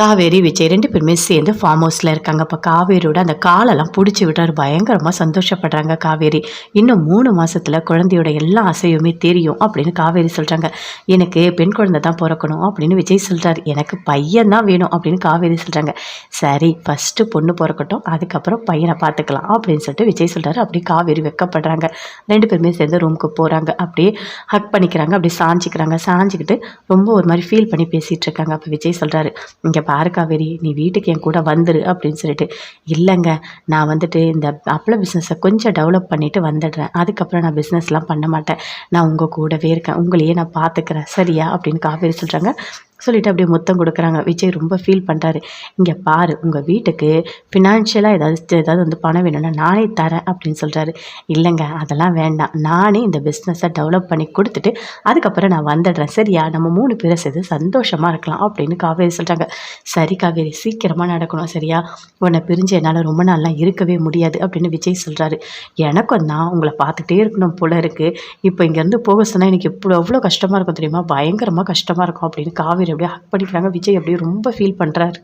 காவேரி விஜய் ரெண்டு பேருமே சேர்ந்து ஃபார்ம் ஹவுஸில் இருக்காங்க. இப்போ காவேரியோட அந்த காலெல்லாம் பிடிச்சி விட்டார். பயங்கரமாக சந்தோஷப்படுறாங்க காவேரி. இன்னும் மூணு மாதத்தில் குழந்தையோட எல்லா அசையுமே தெரியும் அப்படின்னு காவேரி சொல்கிறாங்க எனக்கு பெண் குழந்தை தான் பிறக்கணும் அப்படின்னு விஜய் சொல்கிறாரு எனக்கு பையன் தான் வேணும் அப்படின்னு காவேரி சொல்கிறாங்க சரி ஃபஸ்ட்டு பொண்ணு பிறக்கட்டும். அதுக்கப்புறம் பையனை பார்த்துக்கலாம் அப்படின்னு சொல்லிட்டு விஜய் சொல்கிறாரு அப்படியே காவேரி வெக்கப்படுறாங்க. ரெண்டு பேருமே சேர்ந்து ரூமுக்கு போகிறாங்க அப்படியே ஹக் பண்ணிக்கிறாங்க. அப்படியே சாஞ்சிக்கிறாங்க. சாஞ்சிக்கிட்டு ரொம்ப ஒரு மாதிரி ஃபீல் பண்ணி பேசிகிட்டு இருக்காங்க. அப்போ விஜய் சொல்கிறாரு இங்கே பாரு காவேரி நீ வீட்டுக்கு என் கூட வந்துரு அப்படின்னு சொல்லிட்டு இல்லைங்க நான் வந்துட்டு இந்த அப்பள பிஸ்னஸை கொஞ்சம் டெவலப் பண்ணிவிட்டு வந்துடுறேன். அதுக்கப்புறம் நான் பிஸ்னஸ்லாம் பண்ண மாட்டேன். நான் உங்கள் கூடவே இருக்கேன். உங்களையே நான் பார்த்துக்கிறேன் சரியா? அப்படின்னு காவேரி சொல்கிறாங்க சொல்லிட்டு அப்படியே முத்தம் கொடுக்குறாங்க. விஜய் ரொம்ப ஃபீல் பண்ணுறாரு இங்கே பாரு உங்கள் வீட்டுக்கு ஃபினான்ஷியலாக ஏதாவது ஏதாவது வந்து பணம் வேணும்னா நானே தரேன் அப்படின்னு சொல்கிறாரு இல்லைங்க அதெல்லாம் வேண்டாம். நானே இந்த பிஸ்னஸை டெவலப் பண்ணி கொடுத்துட்டு அதுக்கப்புறம் நான் வந்துடுறேன். சரியா? நம்ம மூணு பேரை சேர்ந்து சந்தோஷமாக இருக்கலாம் அப்படின்னு காவேரி சொல்கிறாங்க சரி காவேரி சீக்கிரமாக நடக்கணும் சரியா? உன்னை பிரிஞ்சு என்னால் ரொம்ப நாள்லாம் இருக்கவே முடியாது அப்படின்னு விஜய் சொல்கிறாரு எனக்கும் தான் உங்களை பார்த்துட்டே இருக்கணும் போல இருக்குது இப்போ இங்கேருந்து போக சொன்னால் எனக்கு எவ்வளோ எவ்வளோ கஷ்டமாக இருக்கும் தெரியுமா? பயங்கரமாக கஷ்டமாக இருக்கும் அப்படின்னு காவேரி காவேரி அப்படியே ஹக் பண்ணிக்கிறாங்க விஜய் அப்படியே ரொம்ப ஃபீல் பண்ணுறாரு